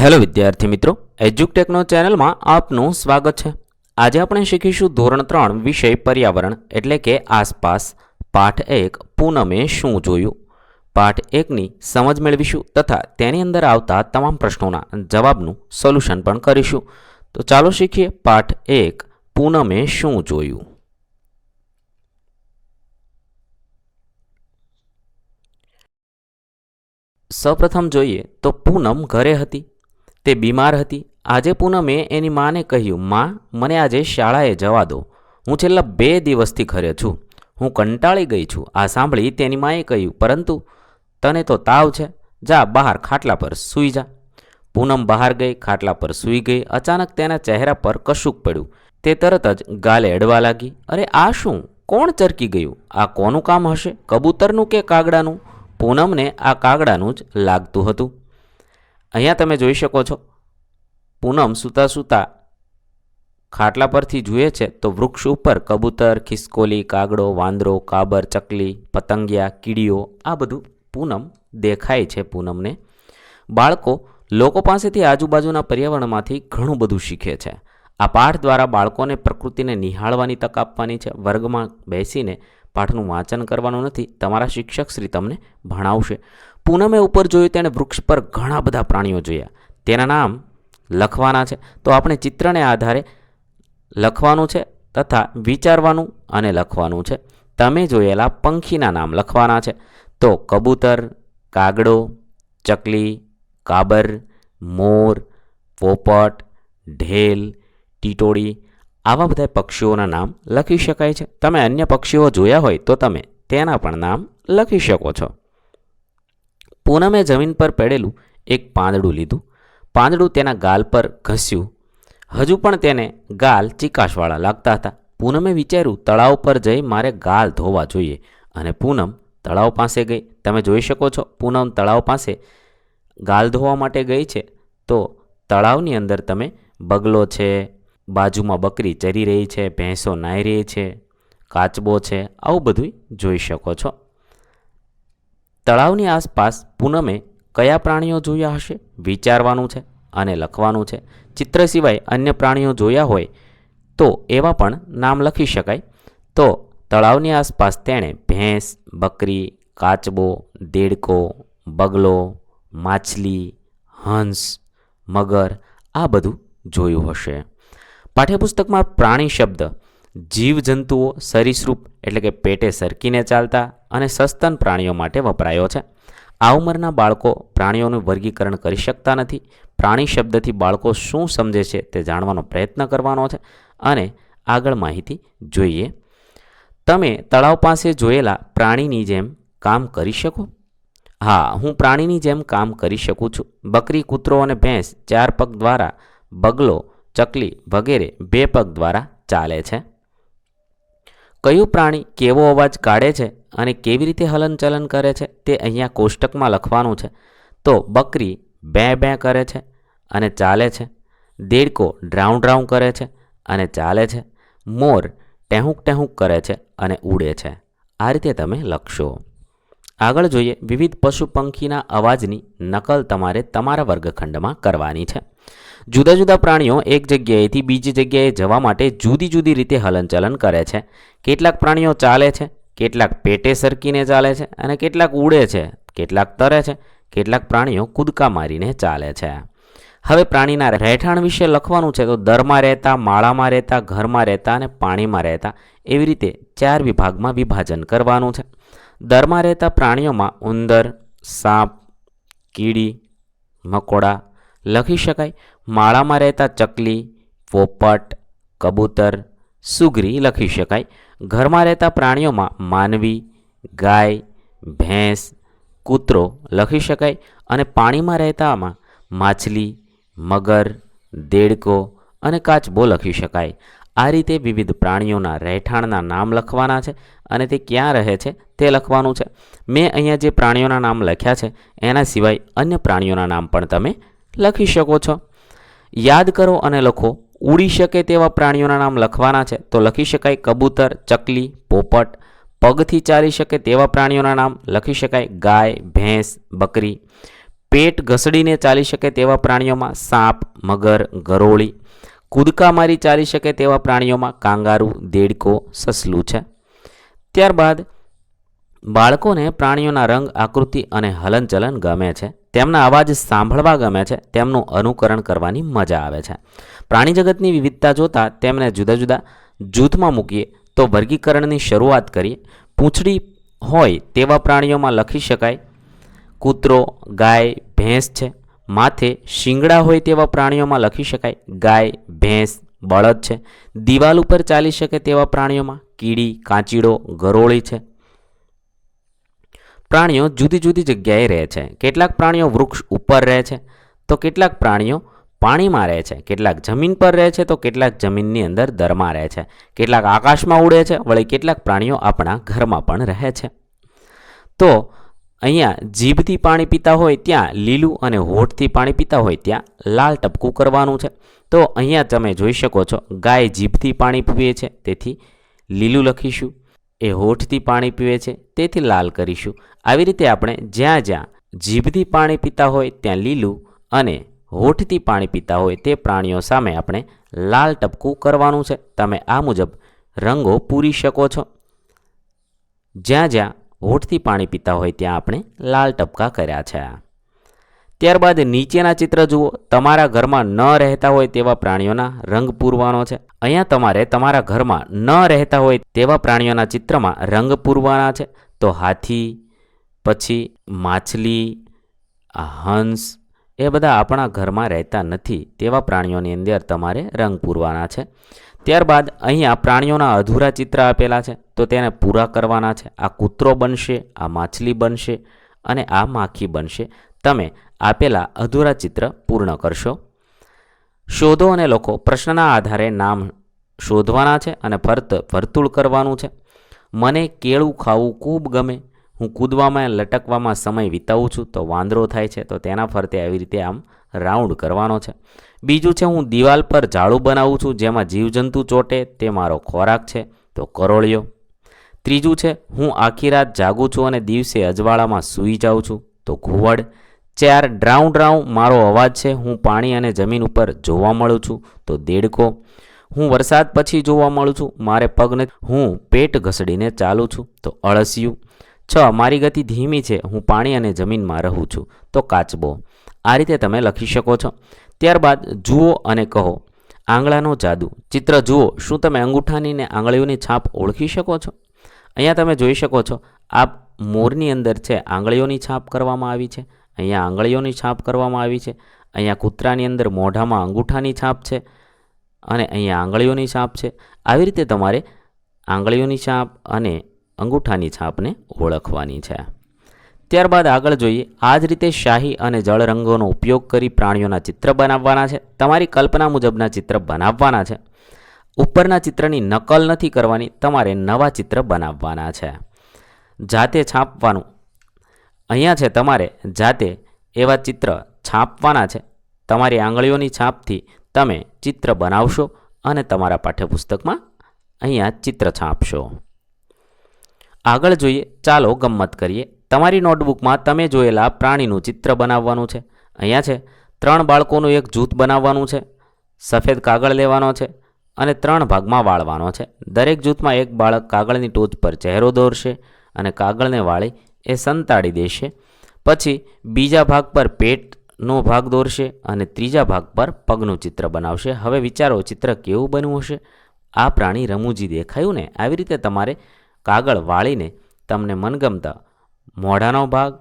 Hello વિદ્યાર્થી મિત્રો, એજ્યુકટેકનો ચેનલમાં આપનું સ્વાગત છે. આજે આપણે શીખીશું ધોરણ ત્રણ વિષય પર્યાવરણ, એટલે કે આસપાસ. પાઠ એક, પૂનમે શું જોયું? પાઠ એકની સમજ મેળવીશું તથા તેની અંદર આવતા તમામ પ્રશ્નોના જવાબનું સોલ્યુશન પણ કરીશું. તો ચાલો શીખીએ પાઠ એક, પૂનમે શું જોયું? સૌપ્રથમ જોઈએ તો પૂનમ ઘરે હતી. તે બીમાર હતી. આજે પૂનમે એની માને કહ્યું, માં, મને આજે શાળાએ જવા દો. હું છેલ્લા બે દિવસથી ઘરે છું. હું કંટાળી ગઈ છું. આ સાંભળી તેની માએ કહ્યું, પરંતુ તને તો તાવ છે. જા બહાર ખાટલા પર સૂઈ જા. પૂનમ બહાર ગઈ, ખાટલા પર સૂઈ ગઈ. અચાનક તેના ચહેરા પર કશુંક પડ્યું. તે તરત જ ગાલે અડવા લાગી. અરે, આ શું? કોણ ચરકી ગયું? આ કોનું કામ હશે? કબૂતરનું કે કાગડાનું? પૂનમને આ કાગડાનું જ લાગતું હતું. અહીંયા તમે જોઈ શકો છો. પૂનમ સૂતા સૂતા ખાટલા પરથી જુએ છે તો વૃક્ષ ઉપર કબૂતર, ખિસકોલી, કાગડો, વાંદરો, કાબર, ચકલી, પતંગિયા, કીડીઓ આ બધું પૂનમ દેખાય છે પૂનમને. બાળકો લોકો પાસેથી આજુબાજુના પર્યાવરણમાંથી ઘણું બધું શીખે છે. આ પાઠ દ્વારા બાળકોને પ્રકૃતિને નિહાળવાની તક આપવાની છે. વર્ગમાં બેસીને પાઠનું વાંચન કરવાનું નથી. તમારા શિક્ષક શ્રી તમને ભણાવશે. પૂનમે ઉપર જોયું તેણે વૃક્ષ પર ઘણા બધા પ્રાણીઓ જોયા. તેના નામ લખવાના છે. તો આપણે ચિત્રને આધારે લખવાનું છે તથા વિચારવાનું અને લખવાનું છે. તમે જોયેલા પંખીના નામ લખવાના છે. તો કબૂતર, કાગડો, ચકલી, કાબર, મોર, પોપટ, ઢેલ, ટીટોળી આવા બધા પક્ષીઓના નામ લખી શકાય છે. તમે અન્ય પક્ષીઓ જોયા હોય તો તમે તેના પણ નામ લખી શકો છો. પૂનમે જમીન પર પડેલું એક પાંદડું લીધું. પાંદડું તેના ગાલ પર ઘસ્યું. હજુ પણ તેને ગાલ ચીકાશવાળા લાગતા હતા. પૂનમે વિચાર્યું, તળાવ પર જઈ મારે ગાલ ધોવા જોઈએ. અને પૂનમ તળાવ પાસે ગઈ. તમે જોઈ શકો છો, પૂનમ તળાવ પાસે ગાલ ધોવા માટે ગઈ છે. તો તળાવની અંદર તમે બગલો છે, બાજુમાં બકરી ચરી રહી છે, ભેંસો નાહી રહી છે, કાચબો છે, આવું બધું જોઈ શકો છો. તળાવની આસપાસ પૂનમે કયા પ્રાણીઓ જોયા હશે? વિચારવાનું છે અને લખવાનું છે. ચિત્ર સિવાય અન્ય પ્રાણીઓ જોયા હોય તો એવા પણ નામ લખી શકાય. તો તળાવની આસપાસ તેણે ભેંસ, બકરી, કાચબો, દેડકો, બગલો, માછલી, હંસ, મગર આ બધું જોયું હશે. પાઠ્યપુસ્તકમાં પ્રાણી શબ્દ જીવજંતુઓ સરીસૃપ એટલે કે પેટે સરકીને ચાલતા અને સસ્તન પ્રાણીઓ માટે વપરાયો છે. આ ઉંમરના બાળકો પ્રાણીઓનું વર્ગીકરણ કરી શકતા નથી. પ્રાણી શબ્દથી બાળકો શું સમજે છે તે જાણવાનો પ્રયત્ન કરવાનો છે અને આગળ માહિતી જોઈએ. તમે તળાવ પાસે જોયેલા પ્રાણીની જેમ કામ કરી શકો? હા, હું પ્રાણીની જેમ કામ કરી શકું છું. બકરી, કૂતરો અને ભેંસ ચાર પગ દ્વારા, બગલો, ચકલી વગેરે બે પગ દ્વારા ચાલે છે. કયું પ્રાણી કેવો અવાજ કાઢે છે અને કેવી રીતે હલનચલન કરે છે તે અહીંયા કોષ્ટકમાં લખવાનું છે. તો બકરી બે બે કરે છે અને ચાલે છે. દેડકો ડ્રાઉં ડ્રાઉં કરે છે અને ચાલે છે. મોર ટેહુંક ટેહુંક કરે છે અને ઉડે છે. આ રીતે તમે લખશો. આગળ જોઈએ વિવિધ પશુ પંખીના અવાજની નકલ તમારે તમારા વર્ગખંડમાં કરવાની છે. જુદા જુદા પ્રાણીઓ એક જગ્યાએથી બીજી જગ્યાએ જવા માટે જુદી જુદી રીતે હલનચલન કરે છે. કેટલાક પ્રાણીઓ ચાલે છે, કેટલાક પેટે સરકીને ચાલે છે અને કેટલાક ઉડે છે, કેટલાક તરે છે, કેટલાક પ્રાણીઓ કૂદકા મારીને ચાલે છે. હવે પ્રાણીના રહેઠાણ વિશે લખવાનું છે તો દરમાં રહેતા, માળામાં રહેતા, ઘરમાં રહેતા અને પાણીમાં રહેતા એવી રીતે ચાર વિભાગમાં વિભાજન કરવાનું છે. દરમાં રહેતા પ્રાણીઓમાં ઉંદર, સાપ, કીડી, મકોડા લખી શકાય. માળામાં રહેતા ચકલી, પોપટ, કબૂતર, સુગરી લખી શકાય. ઘરમાં રહેતા પ્રાણીઓમાં માનવી, ગાય, ભેંસ, કૂતરો લખી શકાય અને પાણીમાં રહેતામાં માછલી, મગર, દેડકો અને કાચબો લખી શકાય. આ રીતે વિવિધ પ્રાણીઓના રહેઠાણના નામ લખવાના છે અને તે ક્યાં રહે છે તે લખવાનું છે. મેં અહીંયા જે પ્રાણીઓના નામ લખ્યા છે, એના સિવાય અન્ય પ્રાણીઓના નામ પણ તમે લખી શકો છો. યાદ કરો અને લખો, ઉડી શકે તેવા પ્રાણીઓના નામ લખવાના છે. તો લખી શકાય કબૂતર, ચકલી, પોપટ. પગથી ચાલી શકે તેવા પ્રાણીઓના નામ લખી શકાય ગાય, ભેંસ, બકરી. પેટ ઘસડીને ચાલી શકે તેવા પ્રાણીઓમાં સાપ, મગર, ગરોળી. કૂદકા મારી ચાલી શકે તેવા પ્રાણીઓમાં કાંગારું, દેડકો, સસલું છે. ત્યારબાદ, બાળકોને પ્રાણીઓના રંગ, આકૃતિ અને હલનચલન ગમે છે. તેમના અવાજ સાંભળવા ગમે છે, તેમનું અનુકરણ કરવાની મજા આવે છે. પ્રાણી જગતની વિવિધતા જોતાં તેમને જુદા જુદા જૂથમાં મૂકીએ તો વર્ગીકરણની શરૂઆત કરીએ. પૂંછડી હોય તેવા પ્રાણીઓમાં લખી શકાય, કૂતરો, ગાય, ભેંસ છે. માથે શિંગડા હોય તેવા પ્રાણીઓમાં લખી શકાય, ગાય, ભેંસ, બળદ છે. દિવાલ ઉપર ચાલી શકે તેવા પ્રાણીઓમાં કીડી, કાંચીડો, ગરોળી છે. પ્રાણીઓ જુદી જુદી જગ્યાએ રહે છે. કેટલાક પ્રાણીઓ વૃક્ષ ઉપર રહે છે, તો કેટલાક પ્રાણીઓ પાણીમાં રહે છે. કેટલાક જમીન પર રહે છે, તો કેટલાક જમીનની અંદર દરમાં રહે છે. કેટલાક આકાશમાં ઉડે છે, વળી કેટલાક પ્રાણીઓ આપણા ઘરમાં પણ રહે છે. તો અહીંયા જીભથી પાણી પીતા હોય ત્યાં લીલું અને હોઠથી પાણી પીતા હોય ત્યાં લાલ ટપકું કરવાનું છે. તો અહીંયા તમે જોઈ શકો છો, ગાય જીભથી પાણી પીવે છે, તેથી લીલું લખીશું. એ હોઠથી પાણી પીવે છે, તેથી લાલ કરીશું. આવી રીતે આપણે જ્યાં જ્યાં જીભથી પાણી પીતા હોય ત્યાં લીલું અને હોઠથી પાણી પીતા હોય તે પ્રાણીઓ સામે આપણે લાલ ટપકું કરવાનું છે. તમે આ મુજબ રંગો પૂરી શકો છો. જ્યાં જ્યાં હોઠથી પાણી પીતા હોય ત્યાં આપણે લાલ ટપકા કર્યા છે. ત્યારબાદ નીચેના ચિત્ર જુઓ. તમારા ઘરમાં ન રહેતા હોય તેવા પ્રાણીઓના રંગ પૂરવાનો છે. અહીંયા તમારે તમારા ઘરમાં ન રહેતા હોય તેવા પ્રાણીઓના ચિત્રમાં રંગ પૂરવાના છે. તો હાથી, પછી માછલી હંસ, એ બધા આપણા ઘરમાં રહેતા નથી તેવા પ્રાણીઓની અંદર તમારે રંગ પૂરવાના છે. ત્યારબાદ અહીંયા પ્રાણીઓના અધૂરા ચિત્ર આપેલા છે. તો તેને પૂરા કરવાના છે. આ કૂતરો બનશે, આ માછલી બનશે અને આ માખી બનશે. તમે આપેલા અધૂરા ચિત્ર પૂર્ણ કરશો. શોધો અને લખો પ્રશ્નના આધારે નામ શોધવાના છે અને ફરત વર્તુળ કરવાનું છે. મને કેળું ખાવું ખૂબ ગમે. હું કૂદવામાં લટકવામાં સમય વિતાવું છું તો વાંદરો થાય છે તો તેના ફરતે આવી રીતે આમ રાઉન્ડ કરવાનો છે. બીજું છે હું દિવાલ પર ઝાડુ બનાવું છું જેમાં જીવજંતુ ચોટે તે મારો ખોરાક છે તો કરોળિયો. ત્રીજું છે હું આખી રાત જાગું છું અને દિવસે અજવાળામાં સૂઈ જાઉં છું તો ઘુવડ. ચાર ડ્રાઉં ડ્રાઉં મારો અવાજ છે. હું પાણી અને જમીન ઉપર જોવા મળું છું તો દેડકો. હું વરસાદ પછી જોવા મળું છું. મારે પગને હું પેટ ઘસડીને ચાલું છું તો અળસિયું. છ, મારી ગતિ ધીમી છે. હું પાણી અને જમીનમાં રહું છું તો કાચબો. આ રીતે તમે લખી શકો છો. ત્યારબાદ જુઓ અને કહો, આંગળાનો જાદુ. ચિત્ર જુઓ. શું તમે અંગૂઠાની ને આંગળીઓની છાપ ઓળખી શકો છો? અહીંયા તમે જોઈ શકો છો, આ મોરની અંદર છે. આંગળીઓની છાપ કરવામાં આવી છે. અહીંયા આંગળીઓની છાપ કરવામાં આવી છે. અહીંયા કૂતરાની અંદર મોઢામાં અંગૂઠાની છાપ છે અને અહીંયા આંગળીઓની છાપ છે. આવી રીતે તમારે આંગળીઓની છાપ અને અંગૂઠાની છાપને ઓળખવાની છે. ત્યારબાદ આગળ જોઈએ, આ જ રીતે શાહી અને જળ રંગોનો ઉપયોગ કરી પ્રાણીઓના ચિત્ર બનાવવાના છે. તમારી કલ્પના મુજબના ચિત્ર બનાવવાના છે. ઉપરના ચિત્રની નકલ નથી કરવાની, તમારે નવા ચિત્ર બનાવવાના છે. જાતે છાપવાનું અહીંયા છે તમારે જાતે એવા ચિત્ર છાપવાના છે. તમારી આંગળીઓની છાપથી તમે ચિત્ર બનાવશો અને તમારા પાઠ્યપુસ્તકમાં અહીંયા ચિત્ર છાપશો. આગળ જોઈએ, ચાલો ગમ્મત કરીએ. તમારી નોટબુકમાં તમે જોયેલા પ્રાણીનું ચિત્ર બનાવવાનું છે. અહીંયા છે, ત્રણ બાળકોનું એક જૂથ બનાવવાનું છે. સફેદ કાગળ લેવાનો છે અને ત્રણ ભાગમાં વાળવાનો છે. દરેક જૂથમાં એક બાળક કાગળની ટોચ પર ચહેરો દોરશે અને કાગળને વાળી એ સંતાડી દેશે. પછી બીજા ભાગ પર પેટનો ભાગ દોરશે અને ત્રીજા ભાગ પર પગનું ચિત્ર બનાવશે. હવે વિચારો, ચિત્ર કેવું બન્યું હશે? આ પ્રાણી રમૂજી દેખાયું ને? આવી રીતે તમારે કાગળ વાળીને તમને મનગમતા મોઢાનો ભાગ,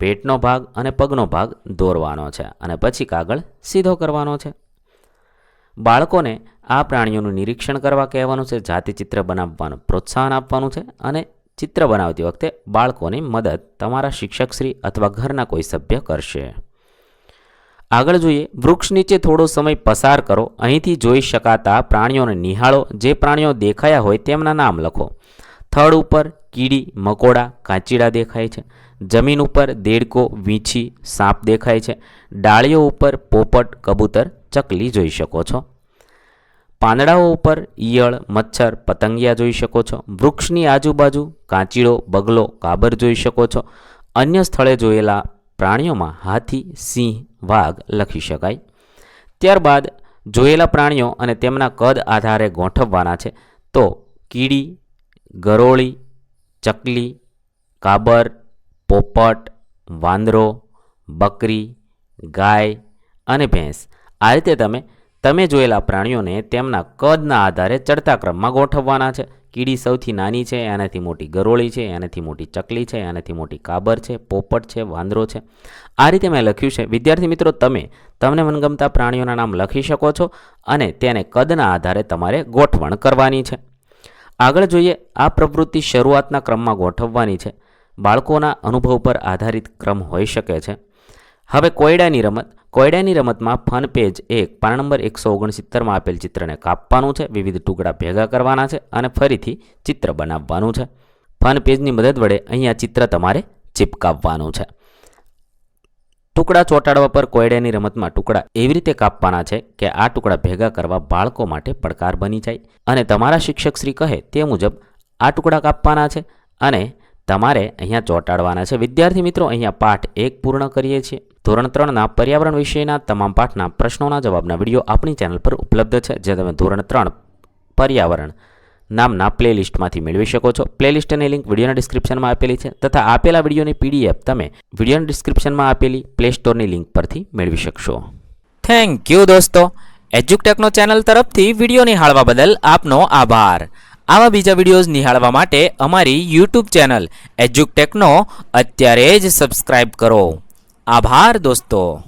પેટનો ભાગ અને પગનો ભાગ દોરવાનો છે અને પછી કાગળ સીધો કરવાનો છે. બાળકોને આ પ્રાણીઓનું નિરીક્ષણ કરવા કહેવાનું છે જાતિ ચિત્ર બનાવવાનું, પ્રોત્સાહન આપવાનું છે અને ચિત્ર બનાવતી વખતે બાળકોની મદદ તમારા શિક્ષકશ્રી અથવા ઘરના કોઈ સભ્ય કરશે. આગળ જોઈએ, વૃક્ષ નીચે થોડો સમય પસાર કરો. અહીંથી જોઈ શકાતા પ્રાણીઓને નિહાળો. જે પ્રાણીઓ દેખાયા હોય તેમના નામ લખો. થડ ઉપર કીડી, મકોડા, કાચીડા દેખાય છે. જમીન ઉપર દેડકો, વીંછી, સાપ દેખાય છે. ડાળીઓ ઉપર પોપટ, કબૂતર, ચકલી જોઈ શકો છો. પાંદડાઓ ઉપર ઈયળ, મચ્છર, પતંગિયા જોઈ શકો છો. વૃક્ષની આજુબાજુ કાંચીડો, બગલો કાબર જોઈ શકો છો. અન્ય સ્થળે જોયેલા પ્રાણીઓમાં હાથી, સિંહ, વાઘ લખી શકાય. ત્યારબાદ જોયેલા પ્રાણીઓ અને તેમના કદ આધારે ગોઠવવાના છે. તો કીડી, ગરોળી, ચકલી, કાબર, પોપટ, વાંદરો, બકરી, ગાય અને ભેંસ. આ રીતે તમે તમે જોયેલા પ્રાણીઓને તેમના કદના આધારે ચડતા ક્રમમાં ગોઠવવાના છે. કીડી સૌથી નાની છે, એનાથી મોટી ગરોળી છે, એનાથી મોટી ચકલી છે, એનાથી મોટી કાબર છે, પોપટ છે, વાંદરો છે. આ રીતે મેં લખ્યું છે. વિદ્યાર્થી મિત્રો, તમે તમને મનગમતા પ્રાણીઓના નામ લખી શકો છો અને તેને કદના આધારે તમારે ગોઠવણ કરવાની છે. આગળ જોઈએ, આ પ્રવૃત્તિ શરૂઆતના ક્રમમાં ગોઠવવાની છે. બાળકોના અનુભવ પર આધારિત ક્રમ હોઈ શકે છે. હવે કોયડાની રમત, કોયડાની રમતમાં ફન પેજ એક, પાન નંબર એકસો ઓગણસિત્તેરમાં આપેલ ચિત્રને કાપવાનું છે, વિવિધ ટુકડા ભેગા કરવાના છે અને ફરીથી ચિત્ર બનાવવાનું છે. ફન પેજની મદદ વડે અહીંયા ચિત્ર તમારે ચિપકાવવાનું છે. ટુકડા ચોંટાડવા પર કોયડાની રમતમાં ટુકડા એવી રીતે કાપવાના છે કે આ ટુકડા ભેગા કરવા બાળકો માટે પડકાર બની જાય અને તમારા શિક્ષક શ્રી કહે તે મુજબ આ ટુકડા કાપવાના છે અને તમારે અહીંયા ચોંટાડવાના છે. વિદ્યાર્થી મિત્રો, અહીંયા પાઠ એક પૂર્ણ કરીએ છીએ. ધોરણ ત્રણના પર્યાવરણ વિષયના તમામ પાઠના પ્રશ્નોના જવાબના વીડિયો આપણી ચેનલ પર ઉપલબ્ધ છે, જે તમે ધોરણ ત્રણ પર્યાવરણ નામના પ્લેલિસ્ટમાંથી મેળવી શકો છો. પ્લેલિસ્ટની લિંક વિડીયોના ડિસ્ક્રિપ્શનમાં આપેલી છે તથા આપેલા વિડીયોની પીડીએફ તમે વિડીયોના ડિસ્ક્રિપ્શનમાં આપેલી પ્લે સ્ટોરની લિંક પરથી મેળવી શકશો. થેન્ક યુ દોસ્તો. એજ્યુકટેકનો ચેનલ તરફથી વીડિયો નિહાળવા બદલ આપનો આભાર. આવા બીજા વિડીયોઝ નિહાળવા માટે અમારી યુટ્યુબ ચેનલ એજ્યુકટેકનો અત્યારે જ સબસ્ક્રાઇબ કરો. આભાર દોસ્તો.